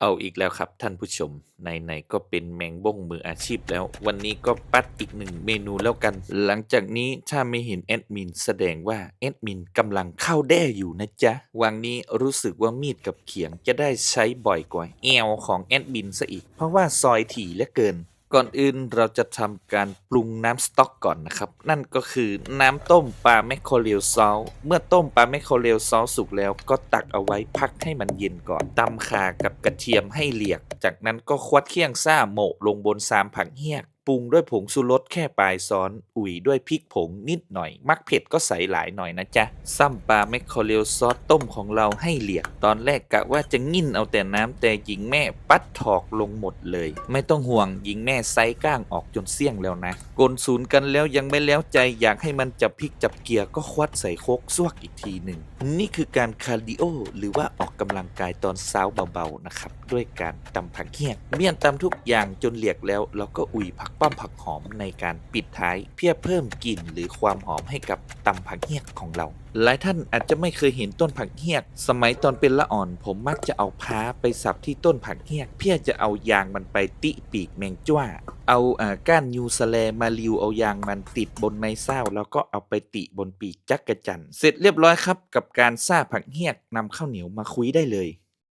เอาอีกแล้วครับท่านผู้ชมไหนๆก็เป็นแมงบ้งมืออาชีพแล้ว วันนี้ก็ปัดอีกหนึ่งเมนูแล้วกัน หลังจากนี้ถ้าไม่เห็นแอดมินแสดงว่าแอดมินกำลังเข้าแด้อยู่นะจ๊ะ วันนี้รู้สึกว่ามีดกับเขียงจะได้ใช้บ่อยกว่าแอวของแอดมินซะอีก เพราะว่าซอยถี่เหลือเกิน ก่อนอื่นเราจะทำการปรุงน้ำสต๊อกก่อนนะครับ นั่นก็คือน้ำต้มปลาแมคโครเรลซอสเมื่อต้มปลาแมคโครเรลซอสสุกแล้วก็ตักเอาไว้พักให้มันเย็นก่อนตำข่ากับกระเทียมให้เหลียก จากนั้นก็ควัดเคี่ยงซ่าโหมะลงบนซามผักเฮียก ปรุงด้วยผงชูรสแค่ปลายซ้อน อุ่ยด้วยพริกผงนิดหน่อย มักเผ็ดก็ใส่หลายหน่อยนะจ๊ะซ้ำปลาแมคโครเรลซอสต้มของเราให้เหลียกตอนแรกกะว่าจะงิ่นเอาแต่น้ำแต่หญิงแม่ปัดถอกลงหมดเลย ไม่ต้องห่วงหญิงแม่ไซก้างออกจนเสี่ยงแล้วนะกลศูนย์กันแล้วยังไม่แล้วใจอยากให้มันจับพริกจับเกียร์ก็ควัดใส่โคกซวกอีกทีหนึ่งนี่คือการคาร์ดิโอหรือว่าออกกำลังกายตอนเช้าเบาๆนะครับด้วยการตำผักเฮียกเมี่ยนตำทุกอย่างจนเหลียกแล้วเราก็อุ่ยผักป้อมผักหอมในการปิดท้าย เพื่อเพิ่มกลิ่นหรือความหอมให้กับตำผักเฮียกของเรา หลายท่านอาจจะไม่เคยเห็นต้นผักเฮียก สมัยตอนเป็นละอ่อน ผมมักจะเอาพ้าไปสับที่ต้นผักเฮียก เพื่อจะเอายางมันไปติปีกแมงจ้วเอาอ่าก้านยูสแลมาริวเอายางมันติดบนไม้เศร้า แล้วก็เอาไปติบนปีกจักกระจันทร์เสร็จเรียบร้อยครับ กับการซ่าผักเฮียกนำข้าวเหนียวมาคุยได้เลย